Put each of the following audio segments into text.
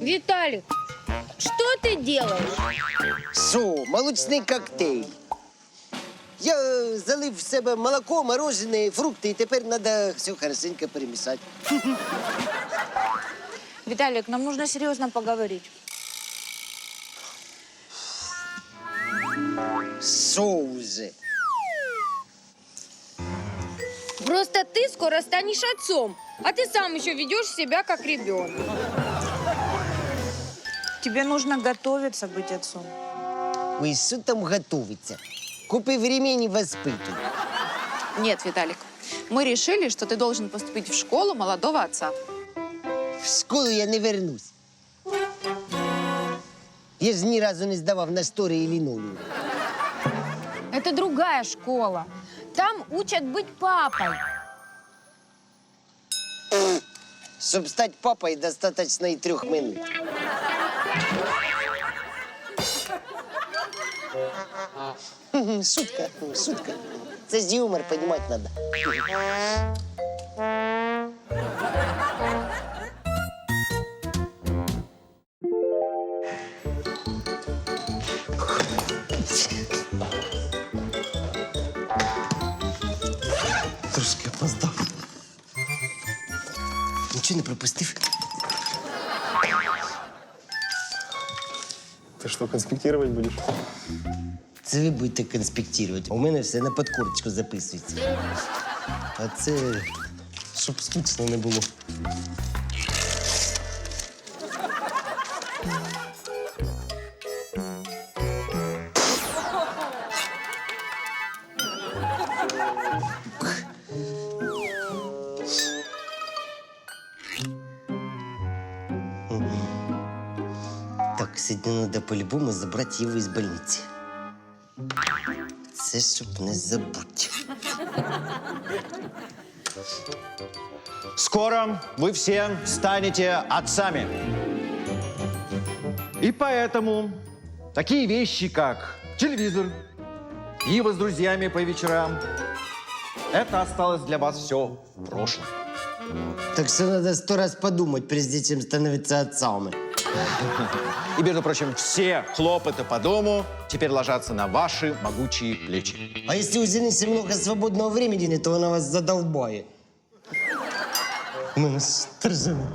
Виталик, что ты делаешь? Що, молочний коктейль. Я е, залив в себе молоко, морожене, фрукти, і тепер треба все хорошенько перемішати. Виталик, нам нужно серьезно поговорить. Що Просто ты скоро станешь отцом, а ты сам еще ведешь себя как ребенок. Тебе нужно готовиться быть отцом. Ой, що там готовиться? Купив ремень і воспитуй. Нет, Виталик, мы решили, что ты должен поступить в школу молодого отца. В школу я не вернусь. Я ж ні разу не здавав на штори і лінолеум. Это другая школа. Там учат быть папой. Щоб стати папою, достатньо і трьох минут. Хм, Шутка, шутка. Це ж юмор, розуміти треба. Нічого не пропустив. Ти що, конспектувати будеш? Це ви будете конспектувати. У мене все на подкорочку записується. А це щоб скучно не було. Так, сьогодні треба по-любому забрати його із больниці. Це щоб не забути. Скоро вы все станете отцами. И поэтому такие вещи, как телевизор, пиво с друзьями по вечерам, это осталось для вас все в прошлом. Так що треба сто раз подумати, прежде чим становитися отцами. И, между прочим, все хлопоты по дому теперь ложатся на ваши могучие плечи. А якщо у Зениці много свободного времени, то вона вас задолбає. У мене стрзина.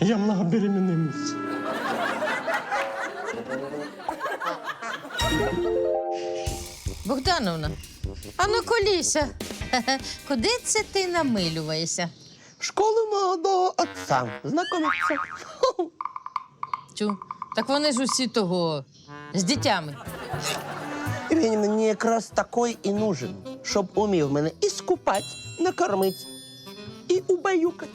Я многобеременний муж. Богдановна, а ну коліся. Куди це ти намилюєшся? Школу молодого отца. Знакомиться. Чу, так вони ж усі того з дітями. Він мені якраз такий і нужен, щоб умів мене і скупати, накормити, і убаюкати.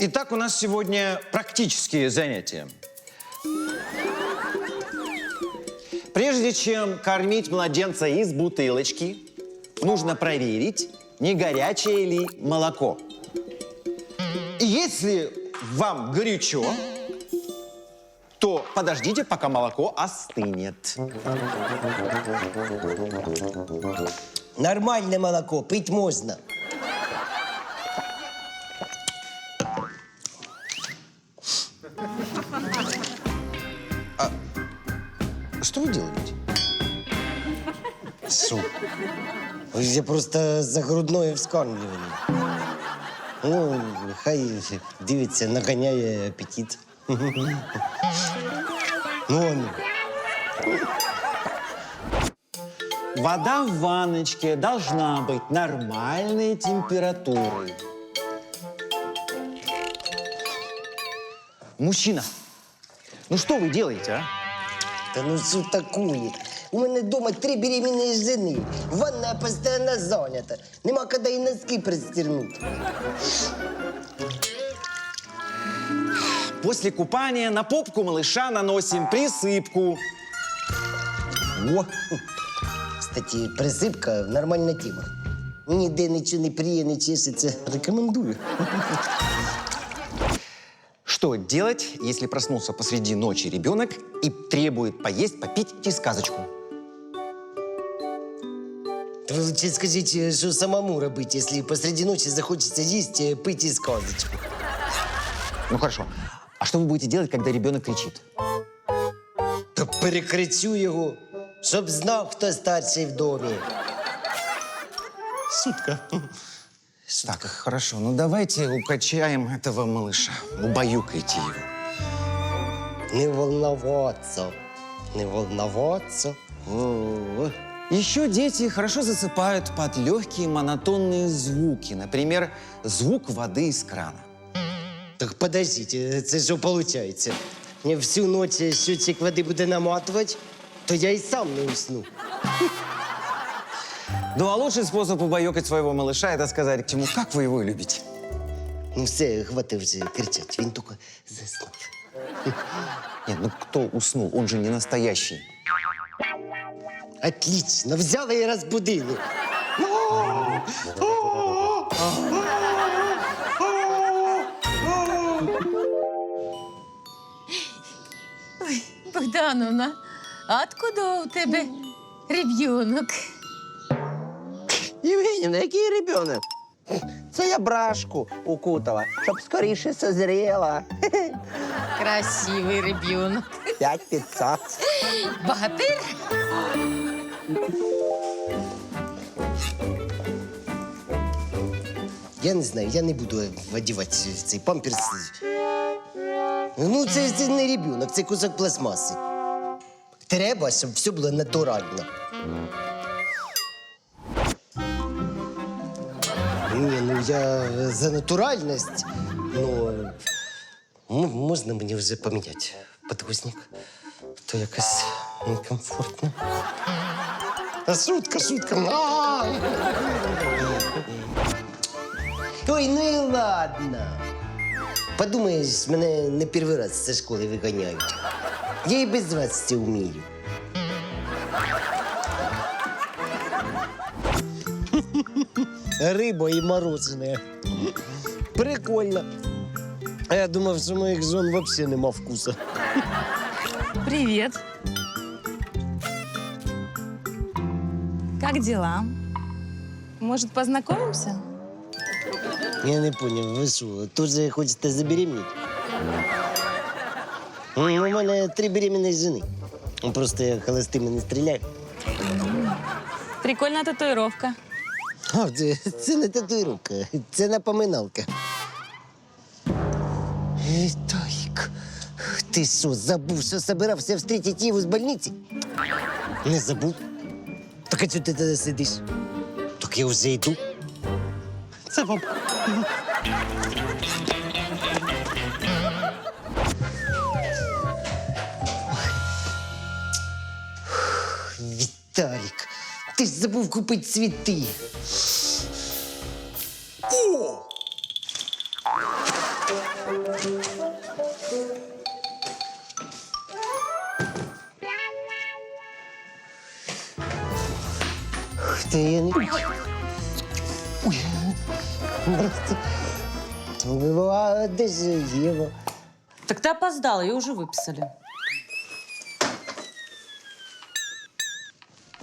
Итак, у нас сегодня практические занятия. Прежде чем кормить младенца из бутылочки, нужно проверить, не горячее ли молоко. И если вам горячо, то подождите, пока молоко остынет. Нормальне молоко, пить можна. Я просто за грудное вскармлювання. Ну, хай дивиться, наганяє апетит. Ну, он. Вода в ванночке должна быть нормальной температуры. Мужчина, ну что вы делаете, а? Та ну що такое? У мене вдома три беременні жени. Ванна постійно зайнята. Нема коли і носки пристегнути. После купания на попку малыша наносим присыпку. О! Кстати, присипка нормальна тема. Ніде нічого не пріє, не чешеться. Рекомендую. Что делать, если проснулся посреди ночи ребенок и требует поесть, попить и сказочку? Ви лучше скажіть, що самому робити, якщо посреди ночі захочеться їсти, пити сказочку. Ну хорошо. А что вы будете делать, когда ребенок кричит? Та перекричу його, щоб знав, хто старший в домі. Шутка. Так, хорошо. Ну давайте укачаем этого малыша. Убаюкайте его. Не волноваться. Не волноваться. О, Еще дети хорошо засыпают под легкие монотонные звуки. Например, звук воды из крана. Так подождите, це що виходить? Мені всю ніч щотчик води буде наматувати, то я і сам не усну. Ну а лучший способ убаюкать своего малыша – это сказать ему, как вы его любите. Ну все, хватить вже кричати, він тільки заснув. Нет, ну кто уснул? Он же не настоящий. Отлично, взяли і розбудили. Богдановна, а откуда у тебе ребенок? Євгенівна, який ребенок? Це я брашку укутала, щоб скоріше созріла. Красивий ребенок. П'ять п'ятсот. Богатир? Я не знаю, я не буду одягати цей памперс. Ну, це, це не ребенок, це кусок пластмаси. Треба, щоб все було натурально. я за натуральність. Ну, м- можна мені вже поміняти подгузник? То якось некомфортно. А шутка, шутка. А! Ой, ну і ладно. Подумаєш, мене не перший раз зі школи виганяють. Я і без вас це вмію. Риба і мороженое. Прикольно. А я думав, що моїх жон взагалі нема вкуса. Привет. Как дела? Может, познакомимся? Я не поняв, ви що, теж хочете забеременіти? Ну, У мене три беременні жени. Просто я холостими не стріляю. Прикольная татуировка. Це, це не татуїровка, це напоминалка. Віталік, ти що, забув, що собирався встретити Єву з больниці? Не забув. Так а чого ти тоді сидиш? Так я вже йду. Це вам. Віталік, ти ж забув купити цвіти. Ти, я не... Ой, просто... А де ж Єва? Так ты опоздала, ее уже выписали.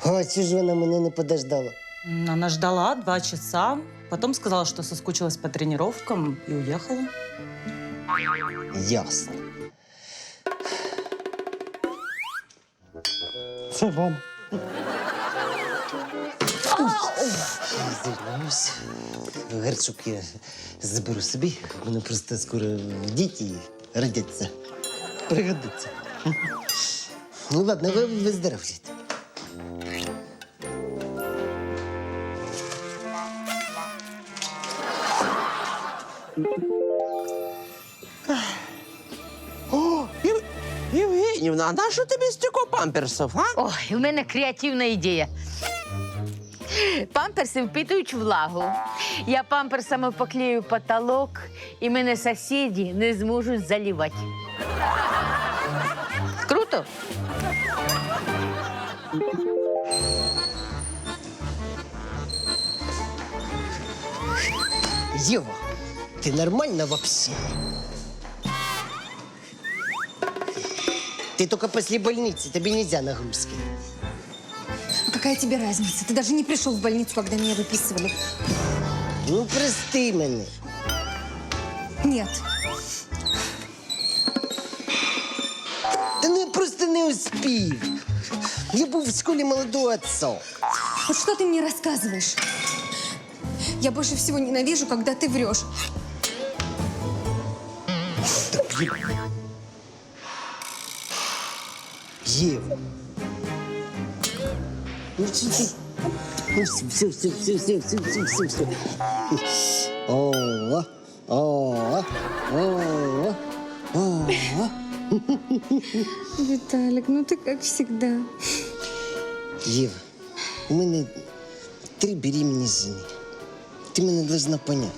А чи ж вона мене не подождала? М, Она ждала два часа, потом сказала, что соскучилась по тренировкам и уехала. Ясно. Це вам. Звільняюсь. Герчук я заберу собі. Мене просто скоро діти родяться. Пригодиться. Ну ладно, ви виздоровлюйте. О, Єв... Євгенівна, а на що тобі стільки памперсів, а? Ой, у мене креативна ідея. Памперси впитують влагу. Я памперсами поклею потолок, і мене сусіди не зможуть заливати. Круто? Єва, ти нормальна вообще? Ты только после больницы, тебе нельзя нагрузки. Какая тебе разница? Ты даже не пришел в больницу, когда меня выписывали. Ну, прости мене. Нет. Та ну я просто не успів. Я був в школі молодого отца. Вот что ты мне рассказываешь? Я больше всего ненавижу, когда ты врешь. Ева. Все, все, все, все, все, все, все, все, все. О, о, о, о. Виталик, ну ты как всегда. Єва, у мене три беременні жени. Ти мене должна понять.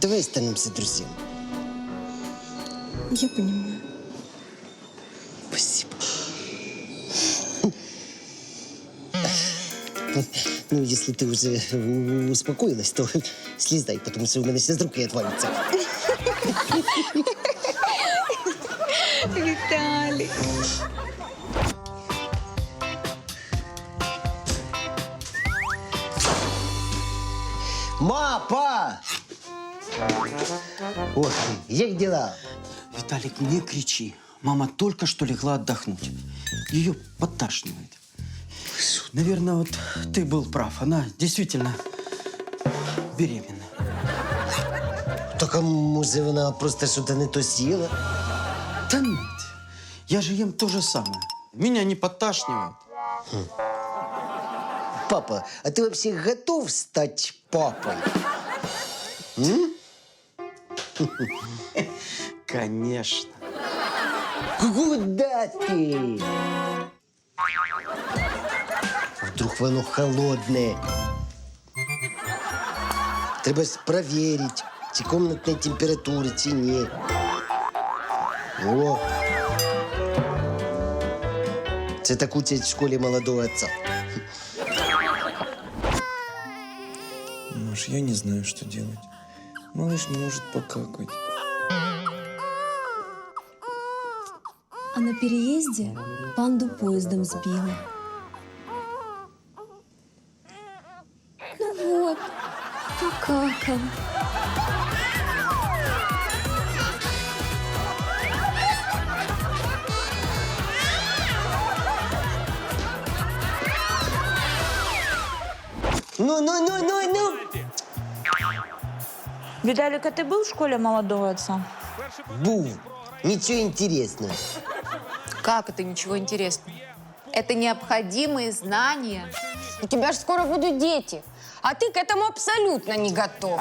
Давай останемся друзьями. Я понимаю. Спасибо. Ну, если ты уже успокоилась, то слезай, потому что у меня сейчас руки отвалятся. Виталик. Ма, па! Ой, як дела? Виталик, не кричи. Мама только что легла отдохнуть. Ее подташнивает. Наверное, вот ты был прав. Она действительно беременна. Так, а може вона просто что-то не то съела? Да нет. Я же ем то же самое. Меня не подташнивает. Папа, а ты вообще готов стать папой? Конечно. Куда ты? Вдруг воно холодне. Треба ж проверить, чи комнатної температури, чи ні. О. Це так учать в школі молодого отца. Маш, я не знаю, что делать. Малыш не может покакать. А на переезде панду поездом сбила. Покакал. Ну, ну, ну, ну, ну. Виталик, а ты был в школе молодого отца? Був. Нічого інтересного. Как это ничего интересного? Это необходимые знания. У тебя же скоро будут дети. А ты к этому абсолютно не готов.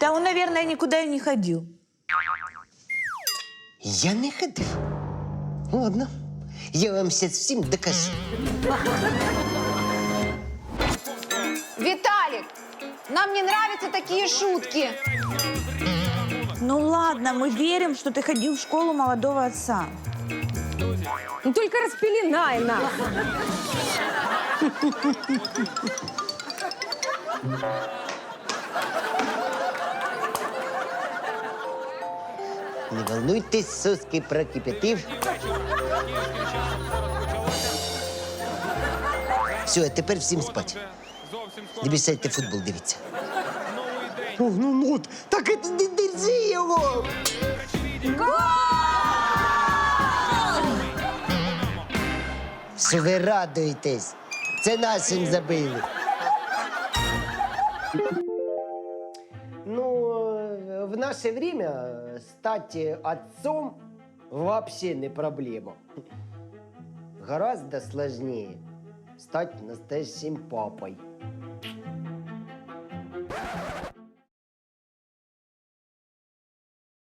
Да он, наверное, никуда и не ходил. Я не ходив. Ладно. Я вам сейчас всім докажу. Виталик, нам не нравятся такие шутки. Ну ладно, мы верим, что ты ходил в школу молодого отца. Ну только распеленай нас. Не волнуйтесь, соски прокипятив. Все, а тепер всім спать. Не мішайте футбол дивіться. Ну, ну, ну, так это не держи його! Що ви радуєтесь? Це нашим забили. Ну, в наше время стать э, отцом вообще не проблема. Гораздо сложнее стать настоящим папой.